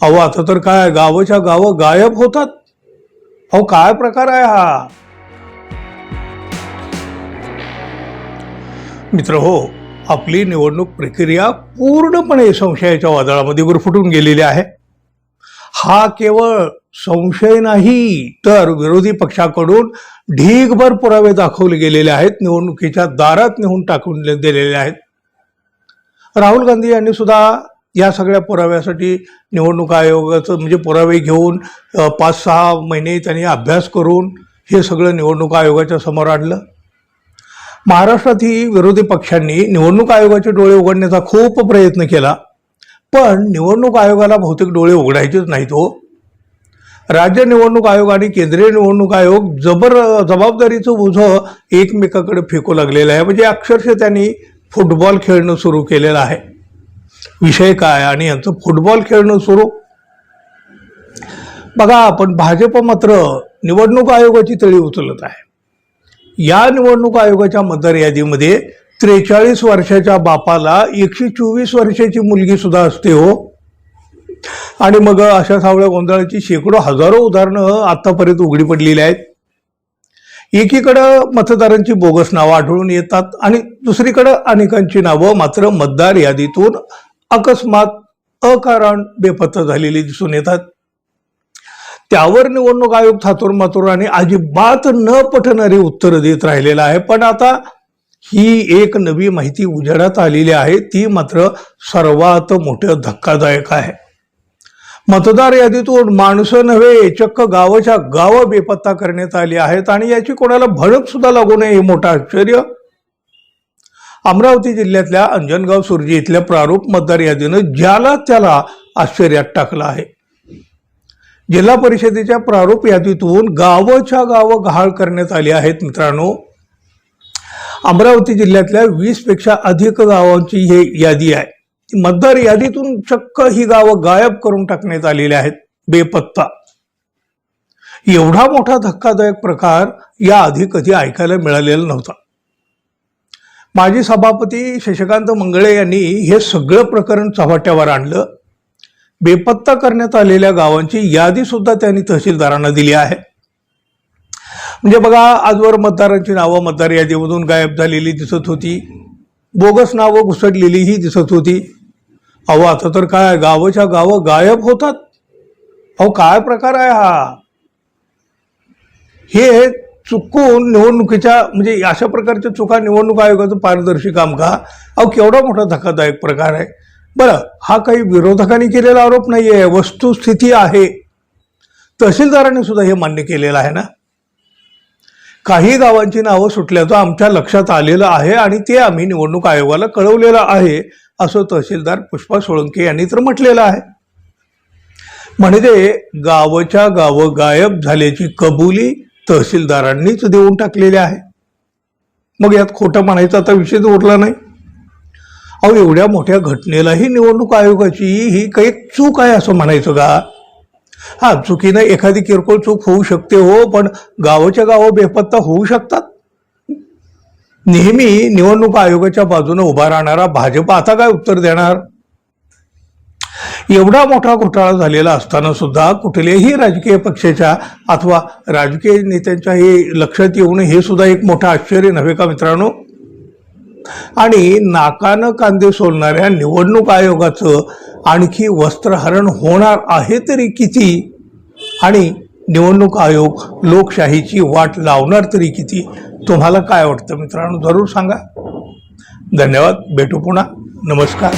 अहो आता तर काय गावच्या गावं गायब होतात. अहो काय प्रकार आहे हा? मित्र हो आपली निवडणूक प्रक्रिया पूर्णपणे संशयाच्या वादळामध्ये गुरफुटून गेलेली आहे. हा केवळ संशय नाही तर विरोधी पक्षाकडून ढीगभर पुरावे दाखवले गेलेले आहेत निवडणुकीच्या दारात नेऊन टाकून दिलेले आहेत. राहुल गांधी यांनी सुद्धा या सगळ्या पुराव्यासाठी निवडणूक आयोगाचं म्हणजे पुरावे घेऊन पाच सहा महिने त्यांनी अभ्यास करून हे सगळं निवडणूक आयोगाच्या समोर आणलं. महाराष्ट्रातही विरोधी पक्षांनी निवडणूक आयोगाचे डोळे उघडण्याचा खूप प्रयत्न केला पण निवडणूक आयोगाला बहुतेक डोळे उघडायचेच नाहीत हो. राज्य निवडणूक आयोग आणि केंद्रीय निवडणूक आयोग जबर जबाबदारीचं ओझं एकमेकाकडे फेकू लागलेलं आहे. म्हणजे अक्षरशः त्यांनी फुटबॉल खेळणं सुरू केलेलं आहे. विषय काय आणि यांचं फुटबॉल खेळणं सुरू? बघा आपण भाजप मात्र निवडणूक आयोगाची तळी उचलत आहे. या निवडणूक आयोगाच्या मतदार यादीमध्ये त्रेचाळीस वर्षाच्या बापाला एकशे चोवीस वर्षाची मुलगी सुद्धा असते हो. आणि मग अशा सावळ्या गोंधळाची शेकडो हजारो उदाहरणं आतापर्यंत उघडी पडलेली आहेत. एकीकडं मतदारांची बोगस नावं आढळून येतात आणि दुसरीकडं अनेकांची नावं मात्र मतदार यादीतून अकस्मात अकारण बेपत्ता झालेली दिसून येतात. त्यावर निवडणूक आयोग थातूर मातूर आणि अजिबात न पटणारी उत्तरं देत राहिलेला आहे. पण आता ही एक नवी माहिती उजेडात आलेली आहे. ती मात्र सर्वात मोठं धक्कादायक आहे. मतदार यादीतून माणसं नव्हे चक्क गावाच्या गावं बेपत्ता करण्यात आली आहेत आणि याची कोणाला भडक सुद्धा लागू नये हे मोठं आश्चर्य. अमरावती जिल्ह्यातल्या अंजनगाव सुरजी इथल्या प्रारूप मतदार यादीनं ज्याला त्याला आश्चर्यात टाकलं आहे. जिल्हा परिषदेच्या प्रारूप यादीतून गावच्या गावं गहाळ करण्यात आली आहेत मित्रांनो. अमरावती जिल्ह्यातल्या वीसपेक्षा अधिक गावांची ही यादी आहे. मतदार यादीतून चक्क ही गावं गायब करून टाकण्यात आलेली आहेत. बेपत्ता. एवढा मोठा धक्कादायक प्रकार याआधी कधी ऐकायला मिळालेला नव्हता. माजी सभापती शशिकांत मंगळे यांनी हे सगळं प्रकरण चव्हाट्यावर आणलं. बेपत्ता करण्यात आलेल्या गावांची यादी सुद्धा त्यांनी तहसीलदारांना दिली आहे. म्हणजे बघा आजवर मतदारांची नावं मतदार यादीमधून गायब झालेली दिसत होती. बोगस नावं घुसडलेलीही दिसत होती. अहो आता तर काय गावाच्या गावं गायब होतात. अहो काय प्रकार आहे हा? हे चुकून निवडणुकीच्या म्हणजे अशा प्रकारच्या चुका निवडणूक आयोगाचं पारदर्शी काम का अहो केवढा मोठा धक्कादायक प्रकार आहे. बरं हा काही विरोधकांनी केलेला आरोप नाही आहे वस्तुस्थिती आहे. तहसीलदारांनी सुद्धा हे मान्य केलेलं आहे ना? काही गावांची नावं सुटल्याचं आमच्या लक्षात आलेलं आहे आणि ते आम्ही निवडणूक आयोगाला कळवलेलं आहे असं तहसीलदार पुष्पा सोळंके यांनी तर म्हटलेलं आहे. म्हणजे गावच्या गावं गायब झाल्याची कबुली तहसीलदारांनीच देऊन टाकलेले आहे. मग यात खोटं म्हणायचा आता विषयच उरला नाही. अहो एवढ्या मोठ्या घटनेलाही निवडणूक आयोगाची ही काही चूक आहे असं म्हणायचं का? हा चुकीनं एखादी किरकोळ चूक होऊ शकते हो पण गावाच्या गावं बेपत्ता होऊ शकतात. नेहमी निवडणूक आयोगाच्या बाजूने उभा राहणारा भाजप आता काय उत्तर देणार? एवढा मोठा घोटाळा झालेला असताना सुद्धा कुठल्याही राजकीय पक्षाच्या अथवा राजकीय नेत्यांच्या हे लक्षात येऊन हे सुद्धा एक मोठं आश्चर्य नव्हे का मित्रांनो? आणि नाकानं कांदे सोलणाऱ्या निवडणूक आयोगाचं आणखी वस्त्रहरण होणार आहे तरी किती? आणि निवडणूक आयोग लोकशाहीची वाट लावणार तरी किती? तुम्हाला काय वाटतं मित्रांनो? जरूर सांगा. धन्यवाद. भेटू पुन्हा. नमस्कार.